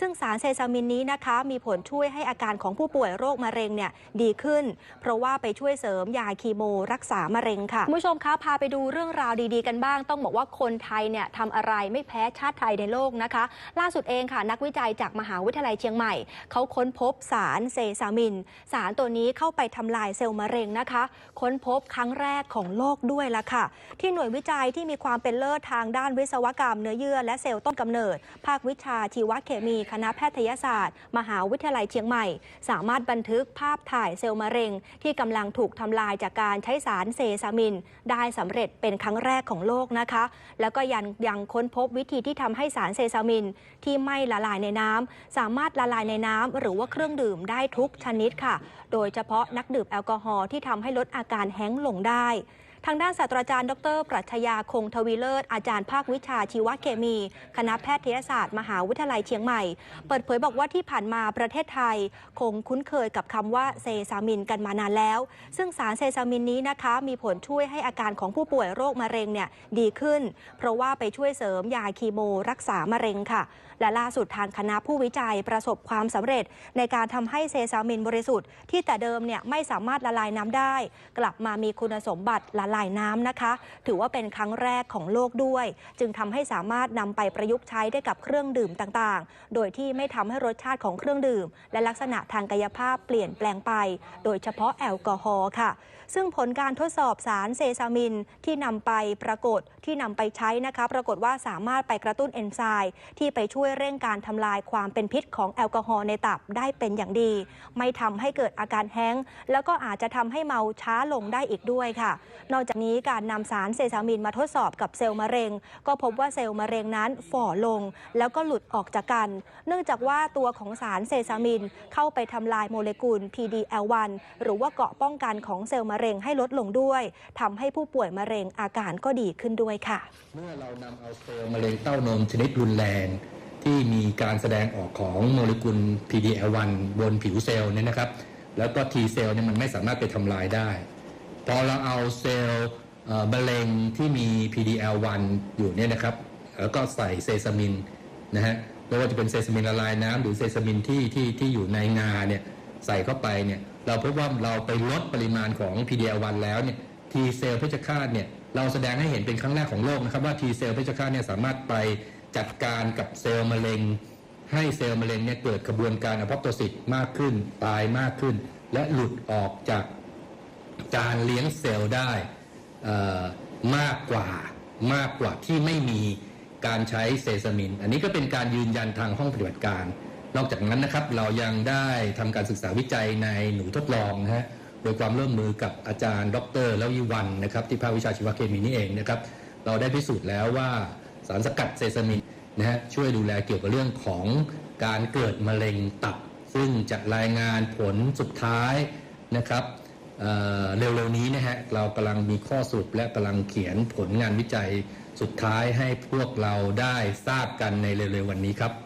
ซึ่งสารเซซามินนี้นะคะมีผลช่วยให้อาการของผู้ป่วยโรคมะเร็งเนี่ยดีขึ้น เพราะว่าไปช่วยเสริมยาคีโมรักษามะเร็งค่ะคุณผู้ชมคะพาไปดูเรื่องราวดีๆกันบ้าง ต้องบอกว่าคนไทยเนี่ยทำอะไรไม่แพ้ชาติไทยในโลกนะคะ ล่าสุดเองค่ะ นักวิจัยจากมหาวิทยาลัยเชียงใหม่ เขาค้นพบสารเซซามิน สารตัวนี้เข้าไปทำลายเซลล์มะเร็งนะคะ ค้นพบครั้งแรกของโลกด้วยละค่ะ ที่หน่วยวิจัยที่มีความเป็นเลิศทางด้านวิศวกรรมเนื้อเยื่อและเซลล์ต้นกำเนิด ภาควิชาชีวเคมีคณะแพทยศาสตร์ มหาวิทยาลัยเชียงใหม่ สามารถบันทึกภาพถ่ายเซลล์มะเร็ง ที่กำลังถูกทำลายจากการใช้สารเซซามิน ได้สำเร็จเป็นครั้งแรกของโลกนะคะ แล้วก็ยังยังค้นพบวิธีที่ทำให้สารเซซามิน ที่ไม่ละลายในน้ำสามารถละลายในน้ำหรือว่าเครื่องดื่มได้ทุกชนิดค่ะ โดยเฉพาะนักดื่มแอลกอฮอล์ที่ทำให้ลดอาการแห้งลงได้ ทางด้านศาสตราจารย์ ดร ปรัชญาคงทวีเลิศ อาจารย์ภาควิชาชีวเคมี คณะแพทยศาสตร์ มหาวิทยาลัยเชียงใหม่ เปิดเผยบอกว่าที่ผ่านมาประเทศไทย คงคุ้นเคยกับคำว่าเซซามินกันมานานแล้ว ซึ่งสารเซซามินนี้นะคะ มีผลช่วยให้อาการของผู้ป่วยโรคมะเร็งเนี่ยดีขึ้น เพราะว่าไปช่วยเสริมยาคีโมรักษามะเร็งค่ะ และล่าสุดทางคณะผู้วิจัยประสบความสำเร็จ ในการทำให้เซซามินบริสุทธิ์ที่แต่เดิมเนี่ยไม่สามารถละลายน้ำได้ กลับมามีคุณสมบัติละลายน้ำนะคะ ถือว่าเป็นครั้งแรกของโลกด้วย จึงทำให้สามารถนำไปประยุกต์ใช้ได้กับเครื่องดื่มต่างๆ โดยที่ไม่ทำให้รสชาติของเครื่องดื่ม และลักษณะทางกายภาพเปลี่ยนแปลงไป โดยเฉพาะแอลกอฮอล์ค่ะ ซึ่งผลการทดสอบสารเซซามินที่นำไปปรากฏที่นำไปใช้นะคะ ปรากฏว่าสามารถไปกระตุ้นเอนไซม์ที่ไปช่วยเร่งการทำลายความเป็นพิษของแอลกอฮอล์ในตับได้เป็นอย่างดี ไม่ทำให้เกิดอาการแห้งแล้วก็อาจจะทำให้เมาช้าลงได้อีกด้วยค่ะนอกจากนี้การนำสารเซซามินมาทดสอบกับเซลล์มะเร็ง ก็พบว่าเซลล์มะเร็งนั้นฝ่อลง แล้วก็หลุดออกจากกัน เนื่องจากว่าตัวของสารเซซามินเข้าไปทำลายโมเลกุล PD-L1 หรือว่าเกราะป้องกันของเซลล์มะเร็งให้ลดลงด้วยทำให้ผู้ป่วยมะเร็งอาการก็ดีขึ้นด้วยค่ะ เมื่อเรานำเอาเซลล์มะเร็งเต้านมชนิดรุนแรงที่มีการแสดงออกของโมเลกุล PD-L1 บนผิวเซลล์เนี่ยนะครับ แล้วก็ T เซลล์เนี่ยมันไม่สามารถไปทำลายได้ พอเราเอาเซลล์มะเร็งที่มี PD-L1 อยู่เนี่ยนะครับ แล้วก็ใส่เซซามินนะฮะไม่ว่าจะเป็นเซซามินละลายน้ำหรือเซซามินที่ที่ที่อยู่ในงาเนี่ยใส่เข้าไปเนี่ยเราพบว่าเราไปลดปริมาณของ PD-L1 แล้วเนี่ย T เซลล์เพชฌฆาตเนี่ยเราแสดงให้เห็นเป็นครั้งแรกของโลกนะครับว่า T เซลล์เพชฌฆาตเนี่ยสามารถไปจัดการกับเซลล์มะเร็ง ให้เซลล์มะเร็งเนี่ยเกิดกระบวนการอพอปโตซิสมากขึ้น ตายมากขึ้น และหลุดออกจาก การเลี้ยงเซลล์ได้มากกว่ามากกว่าที่ไม่มีการใช้เซซามิน อันนี้ก็เป็นการยืนยันทางห้องปฏิบัติการ นอกจากนั้นนะครับเรายังได้ทำการศึกษาวิจัยในหนูทดลองนะฮะโดยความร่วมมือกับอาจารย์ ดรแล้ววิวันนะครับที่ภาควิชาชีวเคมีนี่เองนะครับเราได้พิสูจน์แล้วว่าสารสกัดเซซามินนะฮะช่วยดูแลเกี่ยวกับเรื่องของการเกิดมะเร็งตับ ซึ่งจะรายงานผลสุดท้ายนะครับ เร็วๆนี้นะฮะเรากำลังมีข้อสรุปและกำลังเขียนผลงานวิจัยสุดท้ายให้พวกเราได้ทราบกันในเร็วๆวันนี้ครับ